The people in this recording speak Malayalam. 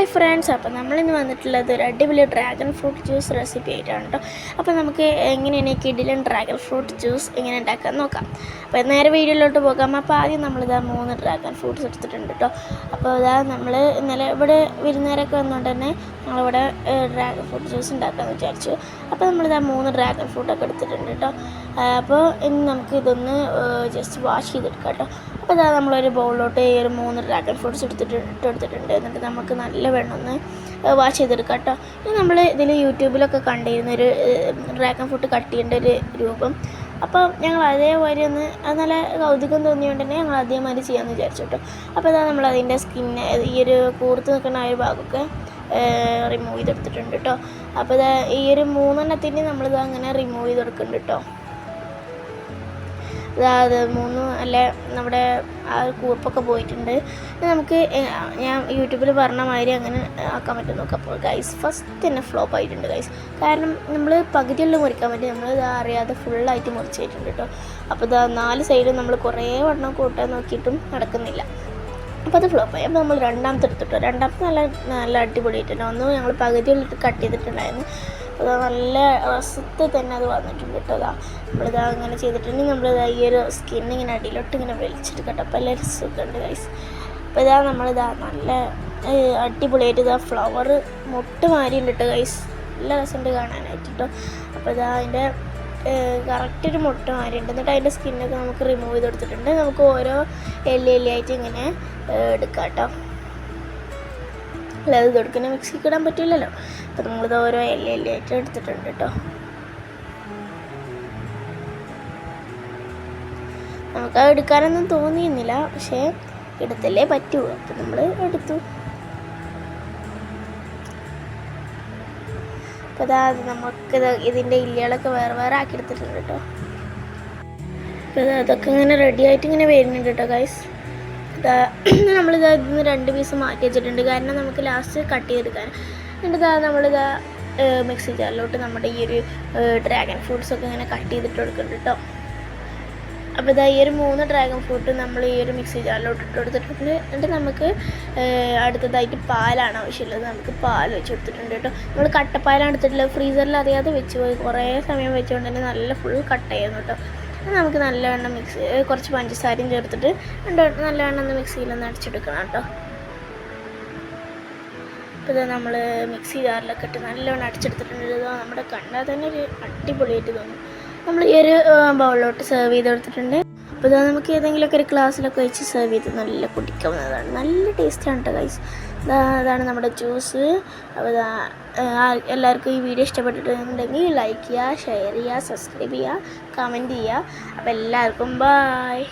ഹായ് ഫ്രണ്ട്സ് അപ്പോൾ നമ്മളിന്ന് വന്നിട്ടുള്ളത് ഒരു അടിപൊളി ഡ്രാഗൺ ഫ്രൂട്ട് ജ്യൂസ് റെസിപ്പി ആയിട്ടാണ് കേട്ടോ അപ്പോൾ നമുക്ക് എങ്ങനെയാണ് കിഡിലൻ ഡ്രാഗൺ ഫ്രൂട്ട് ജ്യൂസ് എങ്ങനെ ഉണ്ടാക്കാൻ നോക്കാം. അപ്പോൾ നേരെ വീഡിയോയിലോട്ട് പോകാം. അപ്പോൾ ആദ്യം നമ്മളിതാ മൂന്ന് ഡ്രാഗൺ ഫ്രൂട്ട്സ് എടുത്തിട്ടുണ്ട് കേട്ടോ അപ്പോൾ ഇതാ നമ്മൾ ഇന്നലെ ഇവിടെ വിരുന്നേരൊക്കെ വന്നുകൊണ്ട് തന്നെ ഞങ്ങളിവിടെ ഡ്രാഗൺ ഫ്രൂട്ട് ജ്യൂസ് ഉണ്ടാക്കാമെന്ന് വിചാരിച്ചു. അപ്പോൾ നമ്മളിതാ മൂന്ന് ഡ്രാഗൺ ഫ്രൂട്ടൊക്കെ എടുത്തിട്ടുണ്ട് കേട്ടോ അപ്പോൾ ഇനി നമുക്ക് ഇതൊന്ന് ജസ്റ്റ് വാഷ് ചെയ്തെടുക്കാം കേട്ടോ അപ്പോൾ ഇതാ നമ്മളൊരു ബൗളിലോട്ട് ഈ ഒരു മൂന്ന് ഡ്രാഗൺ ഫ്രൂട്ട്സ് എടുത്തിട്ട് ഇട്ടെടുത്തിട്ടുണ്ട് എന്നിട്ട് നമുക്ക് നല്ല വെണ്ണം ഒന്ന് വാഷ് ചെയ്തെടുക്കാം കേട്ടോ. ഇത് നമ്മൾ ഇതിൽ യൂട്യൂബിലൊക്കെ കണ്ടിരുന്ന ഒരു ഡ്രാഗൺ ഫ്രൂട്ട് കട്ട് ചെയ്യേണ്ട ഒരു രൂപം. അപ്പോൾ ഞങ്ങൾ അതേപോലെ ഒന്ന് അത് നല്ല കൗതുകം തോന്നിയുകൊണ്ട് തന്നെ ഞങ്ങൾ അതേമാതിരി ചെയ്യാമെന്ന് വിചാരിച്ചു കേട്ടോ. അപ്പോൾ ഇതാ നമ്മൾ അതിന്റെ സ്കിന്ന് ഈ ഒരു കൂർത്ത് നിൽക്കുന്ന ആ ഒരു ഭാഗമൊക്കെ റിമൂവ് ചെയ്തെടുത്തിട്ടുണ്ട് കേട്ടോ. അപ്പോൾ ഇതാ ഈ ഒരു മൂന്നെണ്ണത്തിന് നമ്മളിത് അങ്ങനെ റിമൂവ് ചെയ്ത് കൊടുക്കുന്നുണ്ട് കേട്ടോ. അത് മൂന്ന് അല്ല നമ്മുടെ ആ കൂർപ്പൊക്കെ പോയിട്ടുണ്ട്. നമുക്ക് ഞാൻ യൂട്യൂബിൽ പറഞ്ഞ മാതിരി അങ്ങനെ ആക്കാൻ പറ്റും നോക്കാം അപ്പോൾ ഗൈസ് ഫസ്റ്റ് തന്നെ ഫ്ലോപ്പ് ആയിട്ടുണ്ട് ഗൈസ് കാരണം നമ്മൾ പകുതിയുള്ള മുറിക്കാൻ പറ്റി നമ്മൾ ഇത് അറിയാതെ ഫുള്ളായിട്ട് മുറിച്ചിട്ടുണ്ട് കേട്ടോ അപ്പോൾ ഇതാ നാല് സൈഡും നമ്മൾ കുറേ വണ്ണം കൂട്ടാൻ നോക്കിയിട്ടും നടക്കുന്നില്ല. അപ്പോൾ അത് ഫ്ലോപ്പായി അപ്പോൾ നമ്മൾ രണ്ടാമത്തെ എടുത്തിട്ടോ. രണ്ടാമത്തെ നല്ല നല്ല അടിപൊളിയായിട്ടുണ്ട്. ഒന്ന് ഞങ്ങൾ പകുതിയുള്ളിട്ട് കട്ട് ചെയ്തിട്ടുണ്ടായിരുന്നു. അത് നല്ല രസത്തിൽ തന്നെ അത് വന്നിട്ടുണ്ട് കേട്ടോ അതാ. നമ്മളിതാ അങ്ങനെ ചെയ്തിട്ടുണ്ടെങ്കിൽ നമ്മളിതാ ഈ ഒരു സ്കിൻ ഇങ്ങനെ അടിയിലോട്ട് ഇങ്ങനെ വലിച്ചെടുക്കട്ടെ അപ്പോൾ എല്ലാവരും സുഖമുണ്ട് ഗൈസ് അപ്പോൾ ഇതാ നമ്മളിതാ നല്ല അടിപൊളിയായിട്ട് ഇതാ ഫ്ലവർ മുട്ട് മാരിയുണ്ട് കേട്ടോ ഗൈസ് നല്ല രസമുണ്ട് കാണാനായിട്ട് കേട്ടോ. അപ്പോൾ ഇതാ അതിന്റെ കറക്റ്റ് ഒരു മുട്ട മാറിയുണ്ട് എന്നിട്ട് അതിന്റെ സ്കിന്നൊക്കെ നമുക്ക് റിമൂവ് ചെയ്ത് കൊടുത്തിട്ടുണ്ട്. നമുക്ക് ഓരോ എല്ലി എല്ലിയായിട്ട് ഇങ്ങനെ എടുക്കാം കേട്ടോ. അല്ലാതെ ഇത് കൊടുക്കുന്ന മിക്സിക്ക് ഇടാൻ പറ്റില്ലല്ലോ. അപ്പോൾ നമ്മളിത് ഓരോ ആയിട്ട് എടുത്തിട്ടുണ്ട് കേട്ടോ. നമുക്ക് എടുക്കാനൊന്നും തോന്നിയിരുന്നില്ല പക്ഷേ എടുത്തല്ലേ പറ്റൂ. അപ്പം നമ്മൾ എടുത്തു. അപ്പോൾ അതാ നമുക്ക് ഇതിന്റെ ഇല്ലകളൊക്കെ വേറെ വേറെ ആക്കി എടുത്തിട്ടുണ്ട് കേട്ടോ. അപ്പോൾ ഇത് അതൊക്കെ ഇങ്ങനെ റെഡി ആയിട്ട് ഇങ്ങനെ വരുന്നുണ്ട് കേട്ടോ ഗൈസ് നമ്മളിത് നമ്മളിത് നിന്ന് രണ്ട് പീസ് മാറ്റി വെച്ചിട്ടുണ്ട്. കാരണം നമുക്ക് ലാസ്റ്റ് കട്ട് ചെയ്തെടുക്കാൻ എന്നിട്ട് നമ്മളിതാ മിക്സി ജാറിലോട്ട് നമ്മുടെ ഈ ഒരു ഡ്രാഗൺ ഫ്രൂട്ട്സ് ഒക്കെ ഇങ്ങനെ കട്ട് ചെയ്തിട്ട് കൊടുക്കുന്നുണ്ട് കേട്ടോ അപ്പോൾ ഇതാ ഈ ഒരു മൂന്ന് ഡ്രാഗൺ ഫ്രൂട്ട് നമ്മൾ ഈ ഒരു മിക്സി ജാറിലോട്ട് ഇട്ട് കൊടുത്തിട്ടുണ്ട്. എന്നിട്ട് നമുക്ക് അടുത്തതായിട്ട് പാലാണ് ആവശ്യമുള്ളത്. നമുക്ക് പാൽ വെച്ച് കൊടുത്തിട്ടുണ്ട് കേട്ടോ നമ്മൾ കട്ടപ്പാലാണ് എടുത്തിട്ടുള്ളത്. ഫ്രീസറിൽ അറിയാതെ വെച്ച് പോയി. കുറേ സമയം വെച്ചുകൊണ്ട് തന്നെ നല്ല ഫുൾ കട്ടയായിരുന്നു കേട്ടോ നമുക്ക് നല്ലവണ്ണം മിക്സ് കുറച്ച് പഞ്ചസാരയും ചേർത്തിട്ട് നല്ലവണ്ണം ഒന്ന് മിക്സിയിലൊന്ന് അടിച്ചെടുക്കണം കേട്ടോ ഇത് നമ്മൾ മിക്സി ജാറിലൊക്കെ ഇട്ട് നല്ലവണ്ണം അടിച്ചെടുത്തിട്ടുണ്ട്. നമ്മുടെ കണ്ടാൽ തന്നെ ഒരു അടിപൊളിയായിട്ട് തോന്നും. നമ്മൾ ഈ ഒരു ബൗളിലോട്ട് സെർവ് ചെയ്ത് കൊടുത്തിട്ടുണ്ട് അപ്പോൾ ഇത് നമുക്ക് ഏതെങ്കിലുമൊക്കെ ഒരു ഗ്ലാസ്സിലൊക്കെ വെച്ച് സെർവ് ചെയ്ത് നല്ല കുടിക്കാവുന്നതാണ്. നല്ല ടേസ്റ്റാണ് കേട്ടോ ഗൈസ് അതാണ് നമ്മുടെ ജ്യൂസ് അപ്പോൾ എല്ലാവർക്കും ഈ വീഡിയോ ഇഷ്ടപ്പെട്ടിട്ടുണ്ടെങ്കിൽ ലൈക്ക് ചെയ്യുക ഷെയർ ചെയ്യുക സബ്സ്ക്രൈബ് ചെയ്യുക കമന്റ് ചെയ്യുക. അപ്പോൾ എല്ലാവർക്കും ബായ്